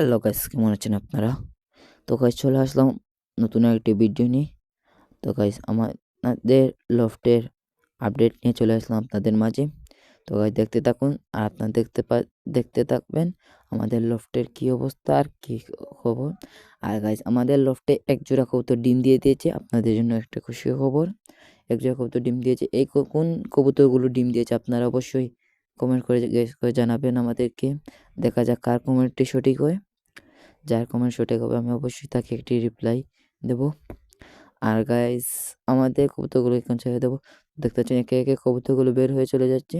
Hello guys কেমন আছেন আপনারা? তো গাইস চলে আসলাম নতুন একটি ভিডিও নিয়ে। তো গাইস আমাদের লফটের আপডেট নিয়ে চলে আসলাম আপনাদের মাঝে। তো গাইস দেখতে থাকুন আর আপনারা দেখতে পা, দেখতে থাকবেন আমাদের লফটের কি অবস্থা আর কি খবর। আর গাইস আমাদের লফটে এক জোড়া কবুতর ডিম দিয়ে দিয়েছে, আপনাদের জন্য একটা খুশি খবর। এক জোড়া কবুতর ডিম দিয়েছে, এই কোন কবুতরগুলো ডিম দিয়েছে আপনারা অবশ্যই কমেন্ট করে করে জানাবেন আমাদেরকে। দেখা যাক কার কমেন্টটি সঠিক হয়। যার কমেন্ট সঠিক হবে, আমি অবশ্যই তাকে একটি রিপ্লাই দেব। আর গাইস আমাদের কবুতরগুলো এখন ছেড়ে দেবো। দেখতে পাচ্ছেন, একে একে কবুতরগুলো বের হয়ে চলে যাচ্ছে।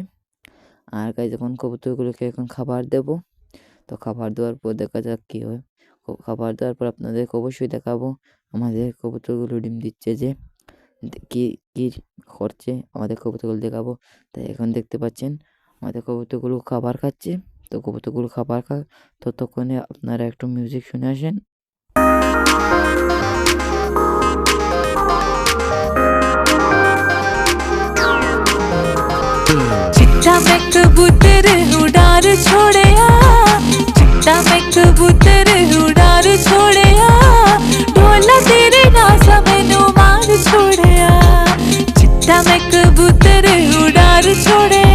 আর গাইস এখন কবুতরগুলোকে এখন খাবার দেব। তো খাবার দেওয়ার পর দেখা যাক কী হয়। খাবার দেওয়ার পর আপনাদেরকে অবশ্যই দেখাবো। আমাদের কবুতরগুলো ডিম দিচ্ছে যে কি কি করছে, আমাদের কবুতরগুলো দেখাবো। তাই এখন দেখতে পাচ্ছেন, আমাদের কবুতরগুলো খাবার খাচ্ছে। তো কবুতরগুলো খাবার খা ততক্ষণে আপনারা একটু মিউজিক শুনে আসেন चिट्टा मैं कबूतर उड़ार छोड़या चिट्टा मैं कबूतर उड़ार छोड़या ढोला तेरे नासा मैनू मार छोड़या चिट्टा मैं कबूतर उड़ार छोड़या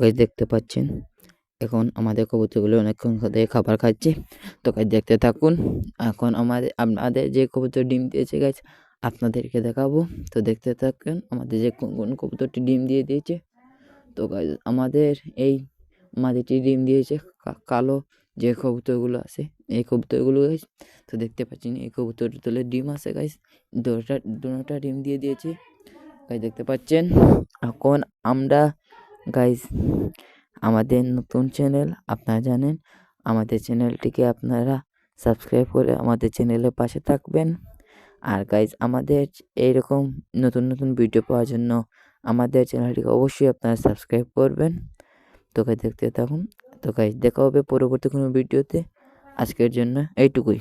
গাইজ দেখতে পাচ্ছেন। এখন আমাদের কবুতরগুলো অনেকক্ষণ ধরে খাবার খাচ্ছে। তো গাইজ দেখতে থাকুন। এখন আমাদের, আপনাদের যে কবুতর ডিম দিয়েছে গাছ আপনাদেরকে দেখাবো। তো দেখতে থাকুন, আমাদের যে কোন কবুতরটি ডিম দিয়ে দিয়েছে। তো গাইজ আমাদের এই মাদিটি ডিম দিয়েছে কালো যে কবুতরগুলো আছে, এই কবুতরগুলো গাইজ তো দেখতে পাচ্ছেন, এই কবুতর তোলে ডিম আছে গাইজ দুটা দুটা ডিম দিয়ে দিয়েছে। গাইজ দেখতে পাচ্ছেন, এখন আমরা গাইজ আমাদের নতুন চ্যানেল আপনারা জানেন, আমাদের চ্যানেলটিকে আপনারা সাবস্ক্রাইব করে আমাদের চ্যানেলের পাশে থাকবেন। আর গাইজ আমাদের এইরকম নতুন নতুন ভিডিও পাওয়ার জন্য আমাদের চ্যানেলটিকে অবশ্যই আপনারা সাবস্ক্রাইব করবেন। তো গাইজ দেখতে থাকুন। তো গাইজ দেখা হবে পরবর্তী কোনো ভিডিওতে আজকের জন্য এইটুকুই।